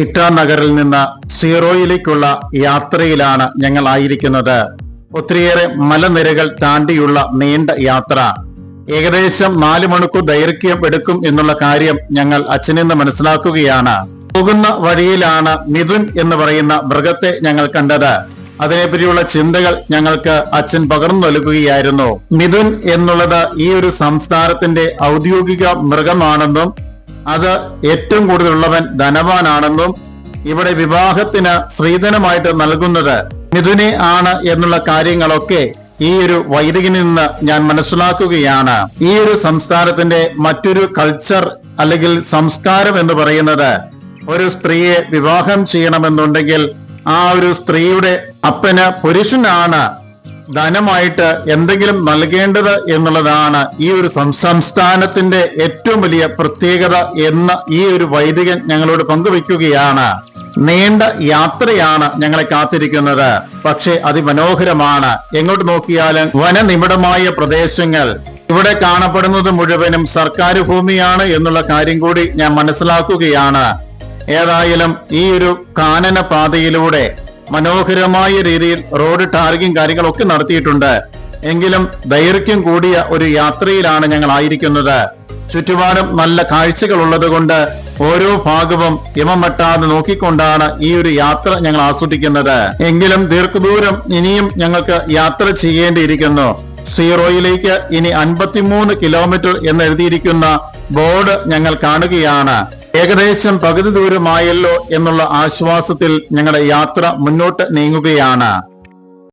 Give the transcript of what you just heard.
ഇട്ടാ നഗറിൽ നിന്ന് സീറോയിലേക്കുള്ള യാത്രയിലാണ് ഞങ്ങൾ ആയിരിക്കുന്നത്. ഒത്തിരിയേറെ മലനിരകൾ താണ്ടിയുള്ള നീണ്ട യാത്ര. ഏകദേശം നാല് മണിക്കൂർ ദൈർഘ്യം എടുക്കും എന്നുള്ള കാര്യം ഞങ്ങൾ അച്ഛനിൽ നിന്ന് മനസ്സിലാക്കുകയാണ്. പോകുന്ന വഴിയിലാണ് മിഥുൻ എന്ന് പറയുന്ന മൃഗത്തെ ഞങ്ങൾ കണ്ടത്. അതിനെപ്പറ്റിയുള്ള ചിന്തകൾ ഞങ്ങൾക്ക് അച്ഛൻ പകർന്നു നൽകുകയായിരുന്നു. മിഥുൻ എന്നുള്ളത് ഈ ഒരു സംസ്ഥാനത്തിന്റെ ഔദ്യോഗിക മൃഗമാണെന്നും അത് ഏറ്റവും കൂടുതലുള്ളവൻ ധനവാനാണെന്നും ഇവിടെ വിവാഹത്തിന് സ്ത്രീധനമായിട്ട് നൽകുന്നത് മിഥുനെ ആണ് എന്നുള്ള കാര്യങ്ങളൊക്കെ ഈ ഒരു വൈദികനിൽ നിന്ന് ഞാൻ മനസ്സിലാക്കുകയാണ്. ഈ ഒരു സംസ്കാരത്തിന്റെ മറ്റൊരു കൾച്ചർ അല്ലെങ്കിൽ സംസ്കാരം എന്ന് പറയുന്നത് ഒരു സ്ത്രീയെ വിവാഹം ചെയ്യണമെന്നുണ്ടെങ്കിൽ ആ ഒരു സ്ത്രീയുടെ അപ്പന് പുരുഷനാണ് ധനമായിട്ട് എന്തെങ്കിലും നൽകേണ്ടത് എന്നുള്ളതാണ് ഈ ഒരു സംസ്ഥാനത്തിന്റെ ഏറ്റവും വലിയ പ്രത്യേകത എന്ന് ഈ ഒരു വൈദികൻ ഞങ്ങളോട് പങ്കുവെക്കുകയാണ് നീണ്ട യാത്രയാണ് ഞങ്ങളെ കാത്തിരിക്കുന്നത്. പക്ഷേ അതിമനോഹരമാണ്. എങ്ങോട്ട് നോക്കിയാലും വനനിബിഡമായ പ്രദേശങ്ങൾ. ഇവിടെ കാണപ്പെടുന്നത് മുഴുവനും സർക്കാർ ഭൂമിയാണ് എന്നുള്ള കാര്യം കൂടി ഞാൻ മനസ്സിലാക്കുകയാണ്. ഏതായാലും ഈ ഒരു കാനന പാതയിലൂടെ മനോഹരമായ രീതിയിൽ റോഡ് ടാർഗിങ് കാര്യങ്ങളൊക്കെ നടത്തിയിട്ടുണ്ട്. എങ്കിലും ദൈർഘ്യം കൂടിയ ഒരു യാത്രയിലാണ് ഞങ്ങൾ ആയിരിക്കുന്നത്. ചുറ്റുപാടും നല്ല കാഴ്ചകൾ ഉള്ളതുകൊണ്ട് ഓരോ ഭാഗവും ഇമമട്ടാതെ നോക്കിക്കൊണ്ടാണ് ഈ ഒരു യാത്ര ഞങ്ങൾ ആസ്വദിക്കുന്നത്. എങ്കിലും ദീർഘദൂരം ഇനിയും ഞങ്ങൾക്ക് യാത്ര ചെയ്യേണ്ടിയിരിക്കുന്നു. സീറോയിലേക്ക് ഇനി അൻപത്തിമൂന്ന് കിലോമീറ്റർ എന്ന് എഴുതിയിരിക്കുന്ന ബോർഡ് ഞങ്ങൾ കാണുകയാണ്. ഏകദേശം പകുതി ദൂരമായല്ലോ എന്നുള്ള ആശ്വാസത്തിൽ ഞങ്ങളുടെ യാത്ര മുന്നോട്ട് നീങ്ങുകയാണ്.